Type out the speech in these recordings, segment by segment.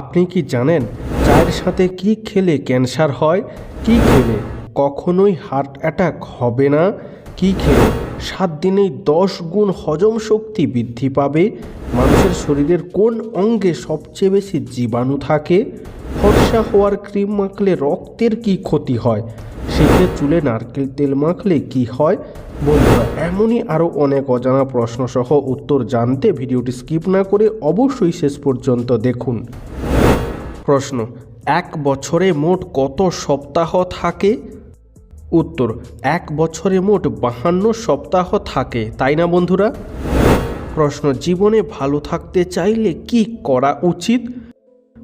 আপনি কি জানেন চায়ের সাথে কি খেলে ক্যান্সার হয়? কি খেলে? কখনোই হার্ট অ্যাটাক হবে না। কি খেলে? সাত দিনেই দশ গুণ হজম শক্তি বৃদ্ধি পাবে। মানুষের শরীরের কোন অঙ্গে সবচেয়ে বেশি জীবাণু থাকে? ফর্সা হওয়ার ক্রিম মাখলে রক্তের কি ক্ষতি হয়? শীতের চুলে নারকেল তেল মাখলে কি হয়? বন্ধুরা, এমনই আরও অনেক অজানা প্রশ্ন সহ উত্তর জানতে ভিডিওটি স্কিপ না করে অবশ্যই শেষ পর্যন্ত দেখুন। প্রশ্ন, এক বছরে মোট কত সপ্তাহ থাকে? উত্তর, এক বছরে মোট বাহান্ন সপ্তাহ থাকে, তাই না বন্ধুরা? প্রশ্ন, জীবনে ভালো থাকতে চাইলে কি করা উচিত?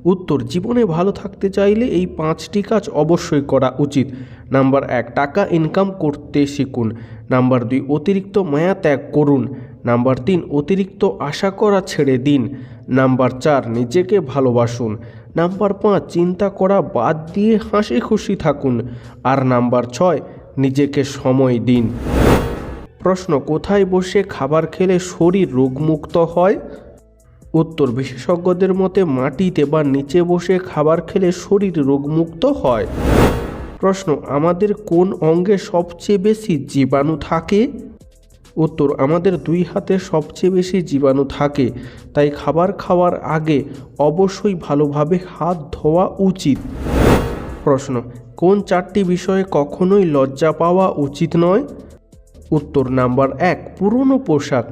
উত্তর, জীবনে ভালো থাকতে চাইলে এই পাঁচটি কাজ অবশ্যই করা উচিত। নাম্বার এক, টাকা ইনকাম করতে শিখুন। নাম্বার দুই, অতিরিক্ত মায়া ত্যাগ করুন। নাম্বার তিন, অতিরিক্ত আশা করা ছেড়ে দিন। নাম্বার চার, নিজেকে ভালোবাসুন। নাম্বার পাঁচ, চিন্তা করা বাদ দিয়ে হাসি খুশি থাকুন। আর নাম্বার ছয়, নিজেকে সময় দিন। প্রশ্ন, কোথায় বসে খাবার খেলে শরীর রোগমুক্ত হয়? উত্তর, বিশেষজ্ঞদের মতে মাটিতে বা নিচে বসে খাবার খেলে শরীর রোগমুক্ত হয়। প্রশ্ন, আমাদের কোন অঙ্গে সবচেয়ে বেশি জীবাণু থাকে? উত্তর, আমাদের দুই হাতে সবচেয়ে বেশি জীবাণু থাকে, তাই খাবার খাওয়ার আগে অবশ্যই ভালোভাবে হাত ধোয়া উচিত। প্রশ্ন, কোন চারটি বিষয়ে কখনোই লজ্জা পাওয়া উচিত নয়? উত্তর, নাম্বার এক, পুরনো পোশাক,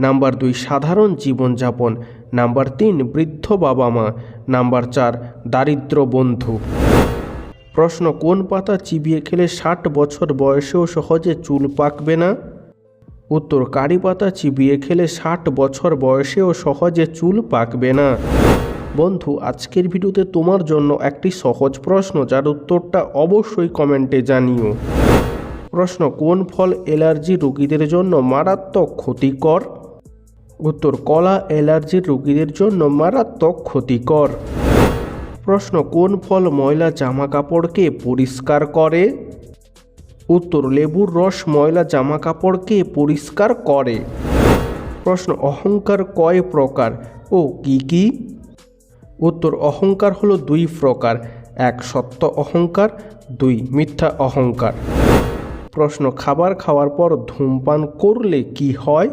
নাম্বার দুই, সাধারণ জীবনযাপন, নাম্বার তিন, বৃদ্ধ বাবা মা, নাম্বার চার, দারিদ্র বন্ধু। প্রশ্ন, কোন পাতা চিবিয়ে খেলে ষাট বছর বয়সেও সহজে চুল পাকবে না? উত্তর, কারি পাতা চিবিয়ে খেলে ষাট বছর বয়সেও সহজে চুল পাকবে না। বন্ধু, আজকের ভিডিওতে তোমার জন্য একটি সহজ প্রশ্ন, যার উত্তরটা অবশ্যই কমেন্টে জানিও। প্রশ্ন, কোন ফল অ্যালার্জি রোগীদের জন্য মারাত্মক ক্ষতিকর? উত্তর, কলা অ্যালার্জির রোগীদের জন্য মারাত্মক ক্ষতিকর। প্রশ্ন, কোন ফল ময়লা জামা কাপড়কে পরিষ্কার করে? উত্তর, লেবুর রস ময়লা জামা কাপড়কে পরিষ্কার করে। প্রশ্ন, অহংকার কয় প্রকার ও কি কি? উত্তর, অহংকার হলো দুই প্রকার, এক সত্য অহংকার, দুই মিথ্যা অহংকার। প্রশ্ন, খাবার খাওয়ার পর ধূমপান করলে কি হয়?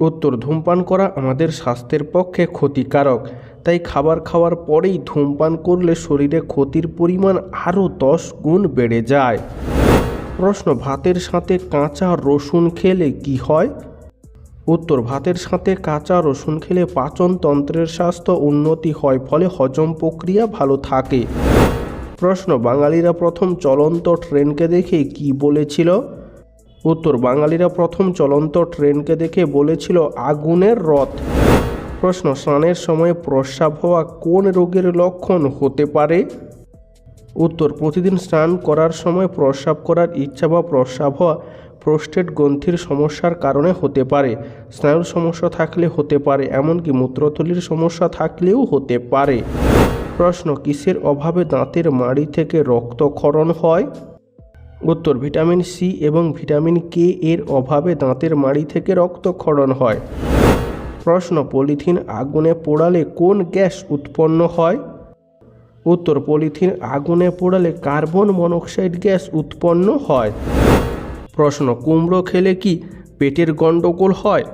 উত্তর, ধূমপান করা আমাদের স্বাস্থ্যের পক্ষে ক্ষতিকারক। তাই খাবার খাওয়ার পরেই ধূমপান করলে শরীরে ক্ষতির পরিমাণ আরও দশ গুণ বেড়ে যায়। প্রশ্ন, ভাতের সাথে কাঁচা রসুন খেলে কি হয়? উত্তর, ভাতের সাথে কাঁচা রসুন খেলে পাচনতন্ত্রের স্বাস্থ্য উন্নতি হয়, ফলে হজম প্রক্রিয়া ভালো থাকে। প্রশ্ন, বাঙালিরা প্রথম চলন্ত ট্রেনকে দেখে কি বলেছিল? উত্তর, বাঙালিরা প্রথম চলন্ত ট্রেনকে দেখে বলেছিল আগুনের রথ। প্রশ্ন, স্নানের সময় প্রস্রাব হওয়া কোন রোগের লক্ষণ হতে পারে? উত্তর, প্রতিদিন স্নান করার সময় প্রস্রাব করার ইচ্ছা বা প্রস্রাব হওয়া প্রোস্টেট গ্রন্থির সমস্যার কারণে হতে পারে। স্নায়ুর সমস্যা থাকলে হতে পারে, এমনকি মূত্রথলির সমস্যা থাকলেও হতে পারে। প্রশ্ন, কিসের অভাবে দাঁতের মাড়ি থেকে রক্তক্ষরণ হয়? উত্তর, ভিটামিন সি এবং ভিটামিন কে এর অভাবে দাঁতের মাড়ি থেকে রক্তক্ষরণ হয়। প্রশ্ন, পলিথিন আগুনে পোড়ালে কোন গ্যাস উৎপন্ন হয়? উত্তর, পলিথিন আগুনে পোড়ালে কার্বন মনোক্সাইড গ্যাস উৎপন্ন হয়। প্রশ্ন, কুমড়ো খেলে কি পেটের গণ্ডগোল হয়?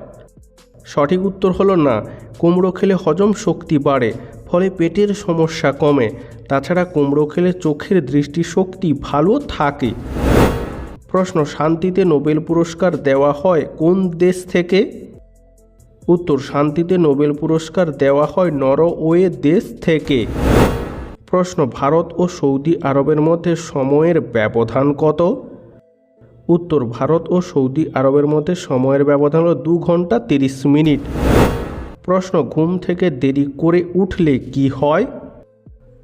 সঠিক উত্তর হলো না। কুমড়ো খেলে হজম শক্তি বাড়ে, ফলে পেটের সমস্যা কমে। তাছাড়া কুমড়ো খেলে চোখের দৃষ্টিশক্তি ভালো থাকে। প্রশ্ন, শান্তিতে নোবেল পুরস্কার দেওয়া হয় কোন দেশ থেকে? উত্তর শান্তিতে নোবেল পুরস্কার দেওয়া হয় নরওয়ে দেশ থেকে। প্রশ্ন, ভারত ও সৌদি আরবের মধ্যে সময়ের ব্যবধান কত? উত্তর, ভারত ও সৌদি আরবের মধ্যে সময়ের ব্যবধান হল দু ঘণ্টা তিরিশ মিনিট। প্রশ্ন, ঘুম থেকে দেরি করে উঠলে কি হয়?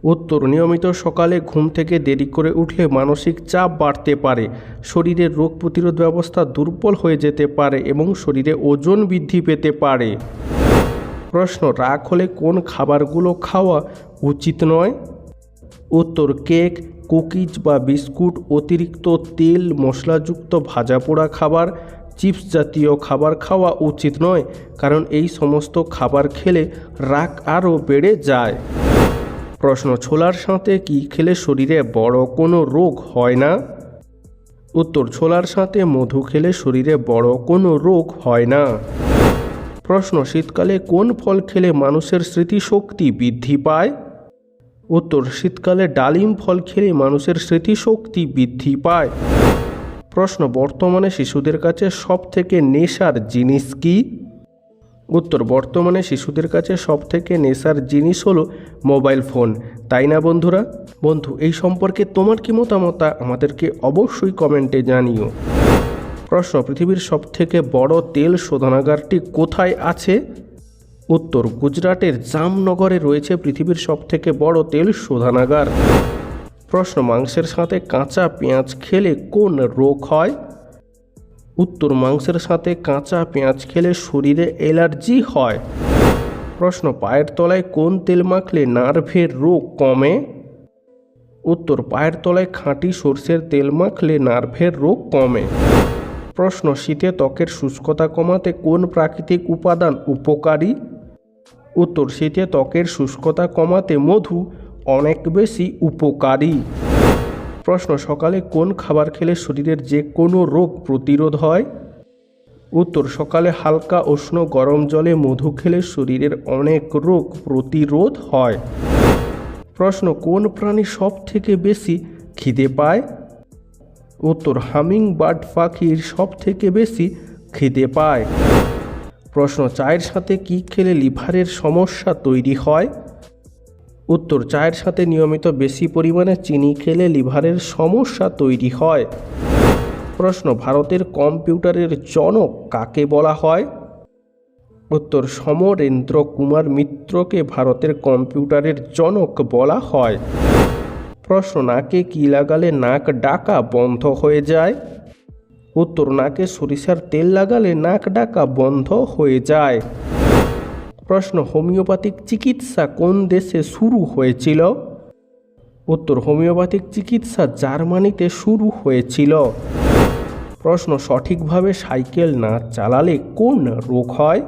উত্তর, নিয়মিত সকালে ঘুম থেকে দেরি করে উঠলে মানসিক চাপ বাড়তে পারে। শরীরের রোগ প্রতিরোধ ব্যবস্থা দুর্বল হয়ে যেতে পারে এবং শরীরে ওজন বৃদ্ধি পেতে পারে। প্রশ্ন, রাগ হলে কোন খাবারগুলো খাওয়া উচিত নয়? উত্তর, কেক, কুকিজ বা বিস্কুট, অতিরিক্ত তেল, মশলাযুক্ত ভাজা পোড়া খাবার, চিপস জাতীয় খাবার খাওয়া উচিত নয়, কারণ এই সমস্ত খাবার খেলে রাগ আরও বেড়ে যায়। প্রশ্ন, ছোলার সাথে কি খেলে শরীরে বড় কোনো রোগ হয় না? উত্তর, ছোলার সাথে মধু খেলে শরীরে বড় কোনো রোগ হয় না। প্রশ্ন, শীতকালে কোন ফল খেলে মানুষের স্মৃতিশক্তি বৃদ্ধি পায়? উত্তর, শীতকালে ডালিম ফল খেলে মানুষের স্মৃতিশক্তি বৃদ্ধি পায়। প্রশ্ন, বর্তমানে শিশুদের কাছে সবথেকে নেশার জিনিস কি? উত্তর, বর্তমানে শিশুদের কাছে সব থেকে নেশার জিনিস হলো মোবাইল ফোন। তাই না বন্ধুরা? বন্ধু, এই সম্পর্কে তোমার কি মতামত আমাদেরকে অবশ্যই কমেন্টে জানিও। প্রশ্ন, পৃথিবীর সব থেকে বড় তেল শোধনাগারটি কোথায় আছে? উত্তর, গুজরাটের জামনগরে রয়েছে পৃথিবীর সব থেকে বড় তেল শোধনাগার। প্রশ্ন, মাংসের সাথে কাঁচা পেঁয়াজ খেলে কোন রোগ হয়? উত্তর মাংসের সাথে কাঁচা পেঁয়াজ খেলে শরীরে অ্যালার্জি হয়। প্রশ্ন, পায়ের তলায় কোন তেল মাখলে নার্ভের রোগ কমে? উত্তর, পায়ের তলায় খাঁটি সর্ষের তেল মাখলে নার্ভের রোগ কমে। প্রশ্ন, শীতে ত্বকের শুষ্কতা কমাতে কোন প্রাকৃতিক উপাদান উপকারী? উত্তর, শীতে ত্বকের শুষ্কতা কমাতে মধু অনেক বেশি উপকারী। প্রশ্ন, সকালে কোন খাবার খেলে শরীরের যে কোনো রোগ প্রতিরোধ হয়? উত্তর, সকালে হালকা উষ্ণ গরম জলে মধু খেলে শরীরের অনেক রোগ প্রতিরোধ হয়। প্রশ্ন, কোন প্রাণী সব থেকে বেশি খিদে পায়? উত্তর হামিং বার্ড পাখির সব থেকে বেশি খিদে পায়। প্রশ্ন, চায়ের সাথে কি খেলে লিভারের সমস্যা তৈরি হয়? উত্তর চায়ের সাথে নিয়মিত বেশি পরিমাণে চিনি খেলে লিভারের সমস্যা তৈরি হয়। প্রশ্ন, ভারতের কম্পিউটারের জনক কাকে বলা হয়? উত্তর, সমরেন্দ্র কুমার মিত্রকে ভারতের কম্পিউটারের জনক বলা হয়। প্রশ্ন, নাকে কি লাগালে নাক ডাকা বন্ধ হয়ে যায়? উত্তর, নাকে সরিষার তেল লাগালে নাক ডাকা বন্ধ হয়ে যায়। প্রশ্ন, হোমিওপ্যাথিক চিকিৎসা কোন দেশে শুরু হয়েছিল? উত্তর, হোমিওপ্যাথিক চিকিৎসা জার্মানিতে শুরু হয়েছিল। প্রশ্ন, সঠিকভাবে সাইকেল না চালালে কোন রোগ হয়?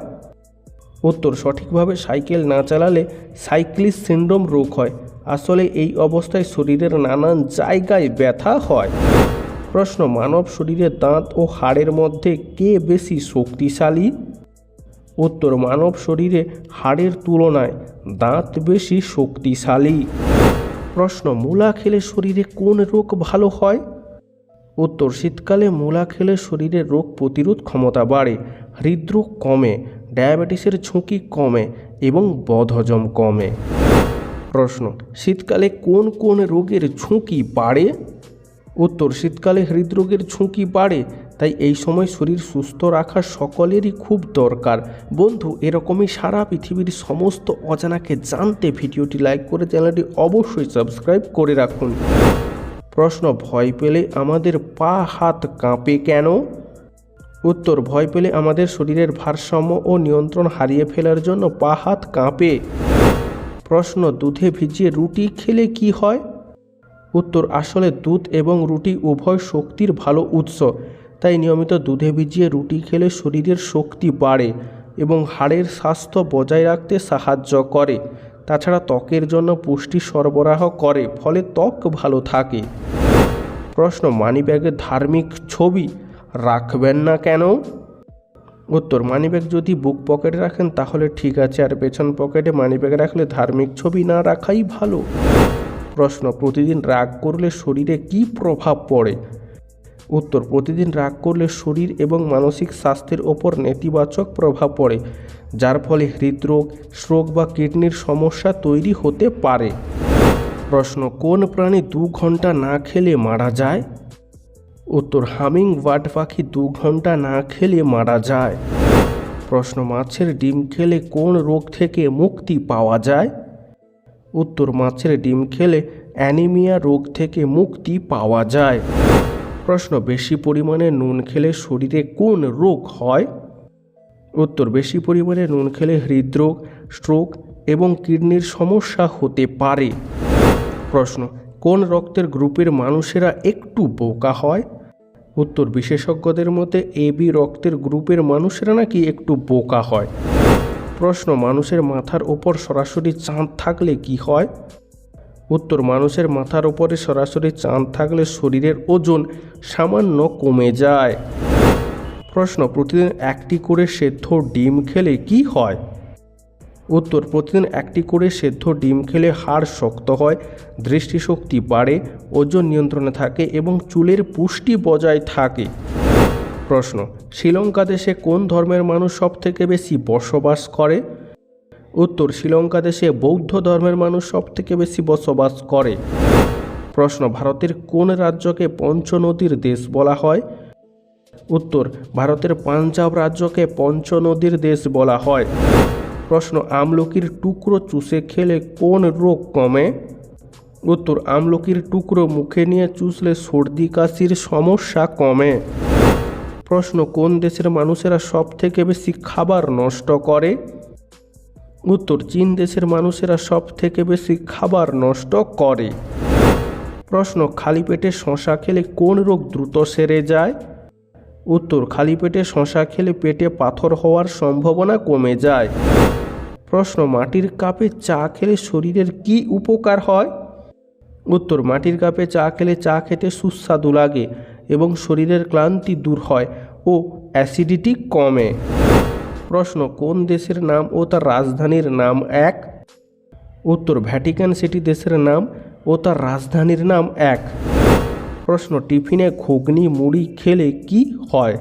উত্তর, সঠিকভাবে সাইকেল না চালালে সাইক্লিস সিন্ড্রোম রোগ হয়। আসলে এই অবস্থায় শরীরের নানান জায়গায় ব্যথা হয়। প্রশ্ন, মানব শরীরে দাঁত ও হাড়ের মধ্যে কে বেশি শক্তিশালী? উত্তর মানব শরীরে হাড়ের তুলনায় দাঁত বেশি শক্তিশালী। প্রশ্ন, মূলা খেলে শরীরে কোন রোগ ভালো হয়? উত্তর, শীতকালে মূলা খেলে শরীরে রোগ প্রতিরোধ ক্ষমতা বাড়ে, হৃদরোগ কমে, ডায়াবেটিসের ঝুঁকি কমে এবং বদহজম কমে। প্রশ্ন, শীতকালে কোন কোন রোগের ঝুঁকি বাড়ে? উত্তর, শীতকালে হৃদরোগের ঝুঁকি বাড়ে তাই এই সময় শরীর সুস্থ রাখা সকলেরই খুব দরকার। বন্ধু, এরকমই সারা পৃথিবীর সমস্ত অজানাকে জানতে ভিডিওটি লাইক করে চ্যানেলটি অবশ্যই সাবস্ক্রাইব করে রাখুন। প্রশ্ন, ভয় পেলে আমাদের পা হাত কাঁপে কেন? উত্তর, ভয় পেলে আমাদের শরীরের ভারসাম্য ও নিয়ন্ত্রণ হারিয়ে ফেলার জন্য পা হাত কাঁপে। প্রশ্ন, দুধে ভিজিয়ে রুটি খেলে কি হয়? উত্তর, আসলে দুধ এবং রুটি উভয় শক্তির ভালো উৎস। তাই নিয়মিত দুধে ভিজিয়ে রুটি খেলে শরীরের শক্তি বাড়ে এবং হাড়ের স্বাস্থ্য বজায় রাখতে সাহায্য করে। তাছাড়া ত্বকের জন্য পুষ্টি সরবরাহ করে, ফলে ত্বক ভালো থাকে। প্রশ্ন মানিব্যাগের ধার্মিক ছবি রাখবেন না কেন? উত্তর, মানিব্যাগ যদি বুক পকেটে রাখেন তাহলে ঠিক আছে, আর পেছন পকেটে মানিব্যাগ রাখলে ধার্মিক ছবি না রাখাই ভালো। প্রশ্ন, প্রতিদিন রাগ করলে শরীরে কি প্রভাব পড়ে? উত্তর, প্রতিদিন রাগ করলে শরীর এবং মানসিক স্বাস্থ্যের ওপর নেতিবাচক প্রভাব পড়ে, যার ফলে হৃদরোগ, স্ট্রোক বা কিডনির সমস্যা তৈরি হতে পারে। প্রশ্ন, কোন প্রাণী দু ঘণ্টা না খেলে মারা যায়? উত্তর হামিং বার্ড পাখি দু ঘণ্টা না খেলে মারা যায়। প্রশ্ন, মাছের ডিম খেলে কোন রোগ থেকে মুক্তি পাওয়া যায়? উত্তর, মাছের ডিম খেলে অ্যানিমিয়া রোগ থেকে মুক্তি পাওয়া যায়। প্রশ্ন, বেশি পরিমাণে নুন খেলে শরীরে কোন রোগ হয়? উত্তর, বেশি পরিমাণে নুন খেলে হৃদরোগ স্ট্রোক এবং কিডনির সমস্যা হতে পারে। প্রশ্ন, কোন রক্তের গ্রুপের মানুষেরা একটু বোকা হয়? উত্তর, বিশেষজ্ঞদের মতে এ বি রক্তের গ্রুপের মানুষেরা নাকি একটু বোকা হয়? প্রশ্ন, মানুষের মাথার ওপর সরাসরি চাঁদ থাকলে কি হয়? উত্তর মানুষের মাথার উপরে সরাসরি চাঁদ থাকলে শরীরের ওজন সামান্য কমে যায়। প্রশ্ন, প্রতিদিন একটি করে সেদ্ধ ডিম খেলে কি হয়? উত্তর, প্রতিদিন একটি করে সেদ্ধ ডিম খেলে হাড় শক্ত হয়, দৃষ্টিশক্তি বাড়ে, ওজন নিয়ন্ত্রণে থাকে এবং চুলের পুষ্টি বজায় থাকে। প্রশ্ন শ্রীলঙ্কা দেশে কোন ধর্মের মানুষ সবথেকে বেশি বসবাস করে? উত্তর শ্রীলঙ্কা দেশে বৌদ্ধ ধর্মের মানুষ সবথেকে বেশি বসবাস করে। প্রশ্ন, ভারতের কোন রাজ্যকে পঞ্চনদীর দেশ বলা হয়? উত্তর, ভারতের পাঞ্জাব রাজ্যকে পঞ্চনদীর দেশ বলা হয়। প্রশ্ন, আমলকির টুকরো চুষে খেলে কোন রোগ কমে? উত্তর, আমলকির টুকরো মুখে নিয়ে চুষলে সর্দি কাশির সমস্যা কমে। প্রশ্ন, কোন দেশের মানুষেরা সব থেকে বেশি খাবার নষ্ট করে? উত্তর, চীন দেশের মানুষেরা সব থেকে বেশি খাবার নষ্ট করে। প্রশ্ন, খালি পেটে শশা খেলে কোন রোগ দ্রুত সেরে যায়? উত্তর, খালি পেটে শশা খেলে পেটে পাথর হওয়ার সম্ভাবনা কমে যায়। প্রশ্ন, মাটির কাপে চা খেলে শরীরের কি উপকার হয়? উত্তর, মাটির কাপে চা খেলে চা খেতে সুস্বাদু লাগে এবং শরীরের ক্লান্তি দূর হয় ও অ্যাসিডিটি কমে। প্রশ্ন, কোন দেশের নাম ও তার রাজধানীর নাম এক? উত্তর, ভ্যাটিকান সিটি দেশের নাম ও তার রাজধানীর নাম এক। প্রশ্ন, টিফিনে ঘুগনি মুড়ি খেলে কি হয়?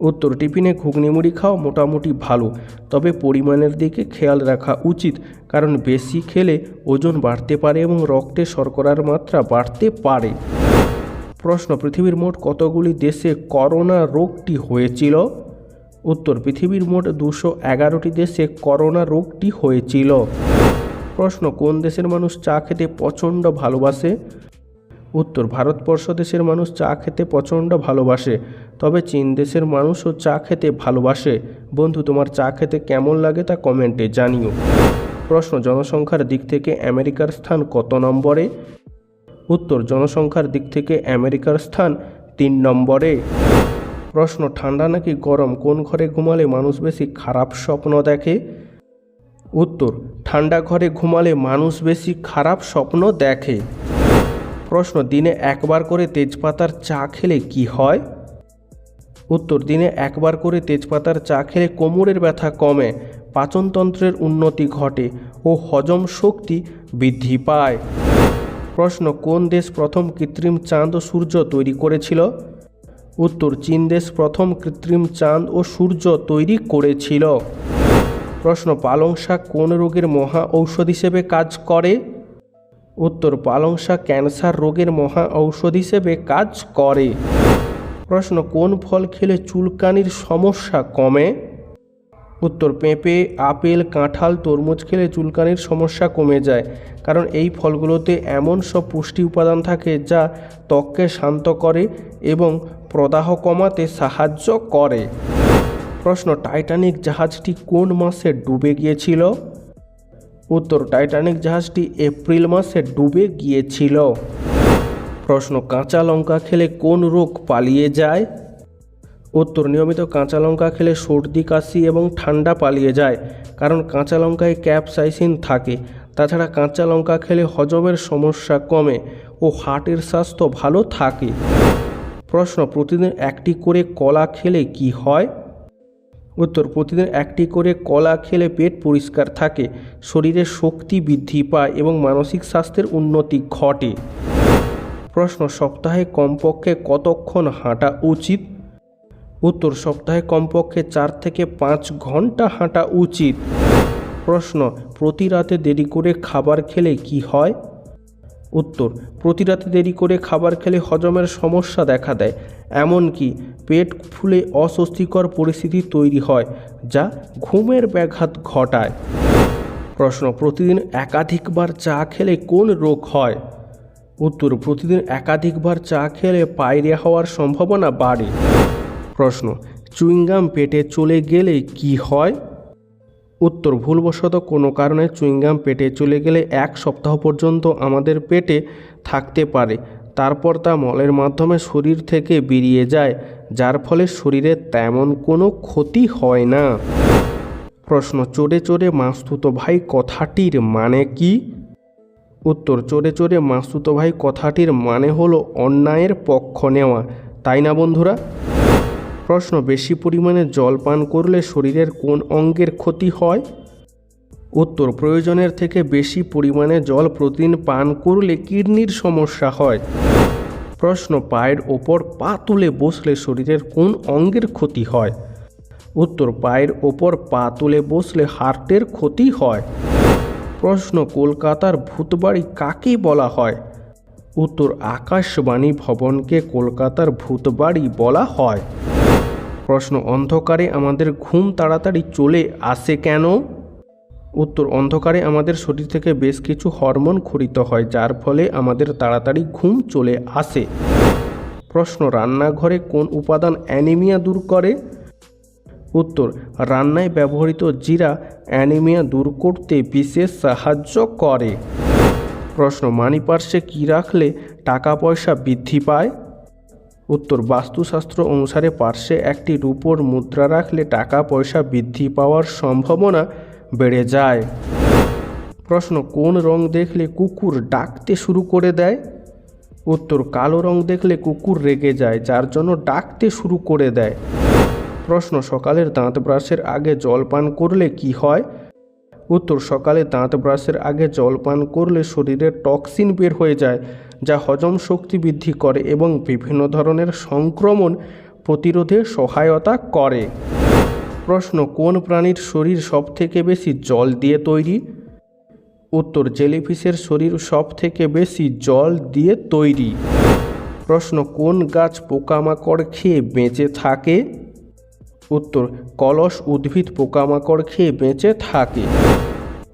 উত্তর, টিফিনে ঘুগনি মুড়ি খাওয়া মোটামুটি ভালো, তবে পরিমাণের দিকে খেয়াল রাখা উচিত, কারণ বেশি খেলে ওজন বাড়তে পারে এবং রক্তে শর্করার মাত্রা বাড়তে পারে। প্রশ্ন, পৃথিবীর মোট কতগুলি দেশে করোনা রোগটি হয়েছিল? উত্তর, পৃথিবীর মোট দুশো এগারোটি দেশে করোনা রোগটি হয়েছিল। প্রশ্ন, কোন দেশের মানুষ চা খেতে প্রচণ্ড ভালোবাসে? উত্তর, ভারতবর্ষ দেশের মানুষ চা খেতে প্রচণ্ড ভালোবাসে, তবে চীন দেশের মানুষও চা খেতে ভালোবাসে। বন্ধু, তোমার চা খেতে কেমন লাগে তা কমেন্টে জানিও। প্রশ্ন, জনসংখ্যার দিক থেকে আমেরিকার স্থান কত নম্বরে? উত্তর, জনসংখ্যার দিক থেকে আমেরিকার স্থান তিন নম্বরে। প্রশ্ন, ঠান্ডা নাকি গরম? কোন ঘরে ঘুমালে মানুষ বেশি খারাপ স্বপ্ন দেখে? উত্তর, ঠান্ডা ঘরে ঘুমালে মানুষ বেশি খারাপ স্বপ্ন দেখে। প্রশ্ন, দিনে একবার করে তেজপাতার চা খেলে কি হয়? উত্তর, দিনে একবার করে তেজপাতার চা খেলে কোমরের ব্যথা কমে, পাচনতন্ত্রের উন্নতি ঘটে ও হজম শক্তি বৃদ্ধি পায়। প্রশ্ন, কোন দেশ প্রথম কৃত্রিম চাঁদ ও সূর্য তৈরি করেছিল? উত্তর চীন দেশ প্রথম কৃত্রিম চাঁদ ও সূর্য তৈরি করেছিল। প্রশ্ন, পালং শাক কোন রোগের মহা ঔষধ হিসেবে কাজ করে? উত্তর, পালং শাক ক্যান্সার রোগের মহা ঔষধ হিসেবে কাজ করে। প্রশ্ন, কোন ফল খেলে চুলকানির সমস্যা কমে? উত্তর, পেঁপে, আপেল, কাঁঠাল, তরমুজ খেলে চুলকানির সমস্যা কমে যায়, কারণ এই ফলগুলোতে এমন সব পুষ্টি উপাদান থাকে যা ত্বককে শান্ত করে এবং প্রদাহ কমাতে সাহায্য করে। প্রশ্ন, টাইটানিক জাহাজটি কোন মাসে ডুবে গিয়েছিল? উত্তর, টাইটানিক জাহাজটি এপ্রিল মাসে ডুবে গিয়েছিল। প্রশ্ন, কাঁচা লঙ্কা খেলে কোন রোগ পালিয়ে যায়? উত্তর, নিয়মিত কাঁচা লঙ্কা খেলে সর্দি, কাশি এবং ঠান্ডা পালিয়ে যায়, কারণ কাঁচা লঙ্কায় ক্যাপসাইসিন থাকে। তাছাড়া কাঁচা লঙ্কা খেলে হজমের সমস্যা কমে ও হার্টের স্বাস্থ্য ভালো থাকে। প্রশ্ন, প্রতিদিন একটি করে কলা খেলে কি হয়? উত্তর, প্রতিদিন একটি করে কলা খেলে পেট পরিষ্কার থাকে শরীরের শক্তি বৃদ্ধি পায় এবং মানসিক স্বাস্থ্যের উন্নতি ঘটে। প্রশ্ন, সপ্তাহে কমপক্ষে কতক্ষণ হাঁটা উচিত? উত্তর, সপ্তাহে কমপক্ষে চার থেকে পাঁচ ঘণ্টা হাঁটা উচিত। প্রশ্ন, প্রতি রাতে দেরি করে খাবার খেলে কি হয়? উত্তর, প্রতি রাতে দেরি করে খাবার খেলে হজমের সমস্যা দেখা দেয়, এমনকি পেট ফুলে অস্বস্তিকর পরিস্থিতি তৈরি হয়, যা ঘুমের ব্যাঘাত ঘটায়। প্রশ্ন, প্রতিদিন একাধিকবার চা খেলে কোন রোগ হয়? উত্তর, প্রতিদিন একাধিকবার চা খেলে পায়রিয়া হওয়ার সম্ভাবনা বাড়ে। প্রশ্ন, চুইংগাম পেটে চলে গেলে কি হয়? উত্তর ভুলবশত কোনো কারণে চুইংগাম পেটে চলে গেলে এক সপ্তাহ পর্যন্ত আমাদের পেটে থাকতে পারে। তারপর তা মলের মাধ্যমে শরীর থেকে বেরিয়ে যায়, যার ফলে শরীরে তেমন কোনো ক্ষতি হয় না। প্রশ্ন চড়ে চড়ে মাস্তুত ভাই কথাটির মানে কি? উত্তর, চোরে চোরে মাসুতো ভাই কথাটির মানে হলো অন্যায়ের পক্ষ নেওয়া। তাই না বন্ধুরা? প্রশ্ন, বেশি পরিমাণে জল পান করলে শরীরের কোন অঙ্গের ক্ষতি হয়? উত্তর, প্রয়োজনের থেকে বেশি পরিমাণে জল প্রতিদিন পান করলে কিডনির সমস্যা হয়। প্রশ্ন, পায়ের ওপর পা তুলে বসলে শরীরের কোন অঙ্গের ক্ষতি হয়? উত্তর, পায়ের ওপর পা তুলে বসলে হার্টের ক্ষতি হয়। প্রশ্ন, কলকাতার ভূতবাড়ি কাকে বলা হয়? উত্তর, আকাশবাণী ভবনকে কলকাতার ভূতবাড়ি বলা হয়। প্রশ্ন, অন্ধকারে আমাদের ঘুম তাড়াতাড়ি চলে আসে কেন? উত্তর, অন্ধকারে আমাদের শরীর থেকে বেশ কিছু হরমোন খরিত হয়, যার ফলে আমাদের তাড়াতাড়ি ঘুম চলে আসে। প্রশ্ন, রান্নাঘরে কোন উপাদান অ্যানিমিয়া দূর করে? উত্তর, রান্নায় ব্যবহৃত জিরা অ্যানিমিয়া দূর করতে বিশেষ সাহায্য করে। প্রশ্ন মানি পার্সে কী রাখলে টাকা পয়সা বৃদ্ধি পায়? উত্তর বাস্তুশাস্ত্র অনুসারে পার্শ্বে একটি রূপোর মুদ্রা রাখলে টাকা পয়সা বৃদ্ধি পাওয়ার সম্ভাবনা বেড়ে যায়। প্রশ্ন, কোন রং দেখলে কুকুর ডাকতে শুরু করে দেয়? উত্তর, কালো রং দেখলে কুকুর রেগে যায়, যার জন্য ডাকতে শুরু করে দেয়। প্রশ্ন, সকালের দাঁত ব্রাশের আগে জল পান করলে কি হয়? উত্তর, সকালে দাঁত ব্রাশের আগে জল পান করলে শরীরে টক্সিন বের হয়ে যায় যা হজম শক্তি বৃদ্ধি করে এবং বিভিন্ন ধরনের সংক্রমণ প্রতিরোধে সহায়তা করে। প্রশ্ন, কোন প্রাণীর শরীর সবথেকে বেশি জল দিয়ে তৈরি? উত্তর, জেলিফিশের শরীর সব থেকে বেশি জল দিয়ে তৈরি। প্রশ্ন, কোন গাছ পোকামাকড় খেয়ে বেঁচে থাকে? উত্তর, কলস উদ্ভিদ পোকামাকড় খেয়ে বেঁচে থাকে।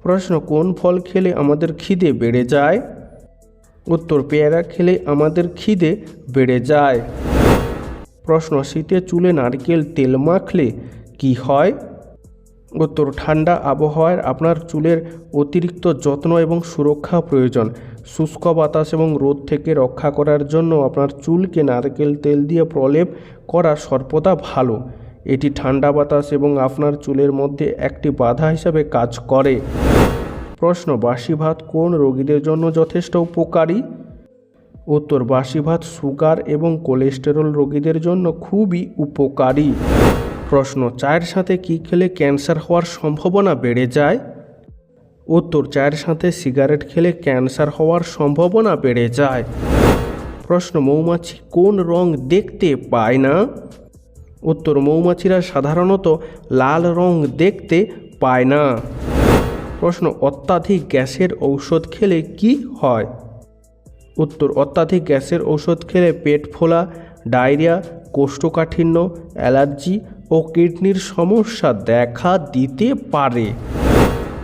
প্রশ্ন, কোন ফল খেলে আমাদের খিদে বেড়ে যায়? উত্তর পেয়ারা খেলে আমাদের খিদে বেড়ে যায়। প্রশ্ন, শীতে চুলে নারকেল তেল মাখলে কি হয়? উত্তর, ঠান্ডা আবহাওয়ায় আপনার চুলের অতিরিক্ত যত্ন এবং সুরক্ষা প্রয়োজন। শুষ্ক বাতাস এবং রোদ থেকে রক্ষা করার জন্য আপনার চুলকে নারকেল তেল দিয়ে প্রলেপ করা সর্বদা ভালো। এটি ঠান্ডা বাতাস এবং আপনার চুলের মধ্যে একটি বাধা হিসাবে কাজ করে। প্রশ্ন বাসি ভাত কোন রোগীদের জন্য যথেষ্ট উপকারী? উত্তর বাসি ভাত সুগার এবং কোলেস্টেরল রোগীদের জন্য খুবই উপকারী। প্রশ্ন, চায়ের সাথে কি খেলে ক্যান্সার হওয়ার সম্ভাবনা বেড়ে যায়? উত্তর, চায়ের সাথে সিগারেট খেলে ক্যান্সার হওয়ার সম্ভাবনা বেড়ে যায়। প্রশ্ন, মৌমাছি কোন রং দেখতে পায় না? উত্তর, মৌমাছিরা সাধারণত লাল রং দেখতে পায় না। প্রশ্ন, অত্যাধিক গ্যাসের ঔষধ খেলে কি হয়? উত্তর, অত্যাধিক গ্যাসের ঔষধ খেলে পেট ফোলা, ডায়রিয়া, কোষ্ঠকাঠিন্য, অ্যালার্জি ও কিডনির সমস্যা দেখা দিতে পারে।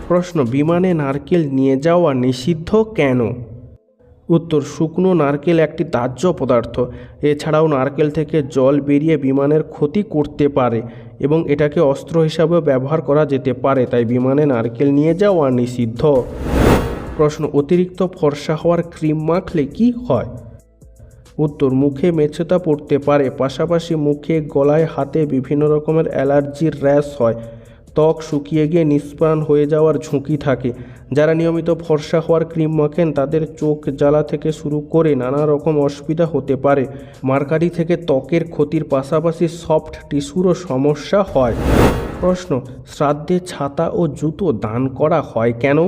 প্রশ্ন, বিমানে নারকেল নিয়ে যাওয়া নিষিদ্ধ কেন? উত্তর, শুকনো নারকেল একটি দাহ্য পদার্থ। এছাড়াও নারকেল থেকে জল বেরিয়ে বিমানের ক্ষতি করতে পারে এবং এটাকে অস্ত্র হিসাবেও ব্যবহার করা যেতে পারে, তাই বিমানে নারকেল নিয়ে যাওয়া নিষিদ্ধ। প্রশ্ন, অতিরিক্ত ফর্সা হওয়ার ক্রিম মাখলে কি হয়? উত্তর, মুখে মেছেতা পড়তে পারে, পাশাপাশি মুখে, গলায়, হাতে বিভিন্ন রকমের অ্যালার্জির র্যাশ হয়। ত্বক শুকিয়ে গিয়ে নিষ্প্রাণ হয়ে যাওয়ার ঝুঁকি থাকে। যারা নিয়মিত ফর্সা হওয়ার ক্রিম মাখেন, তাদের চোখ জ্বালা থেকে শুরু করে নানা রকম অসুবিধা হতে পারে। মার্কারি থেকে ত্বকের ক্ষতির পাশাপাশি সফট টিস্যুরও সমস্যা হয়। প্রশ্ন, শ্রাদ্ধে ছাতা ও জুতো দান করা হয় কেন?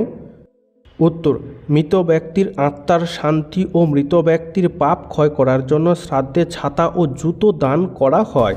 উত্তর, মৃত ব্যক্তির আত্মার শান্তি ও মৃত ব্যক্তির পাপ ক্ষয় করার জন্য শ্রাদ্ধে ছাতা ও জুতো দান করা হয়।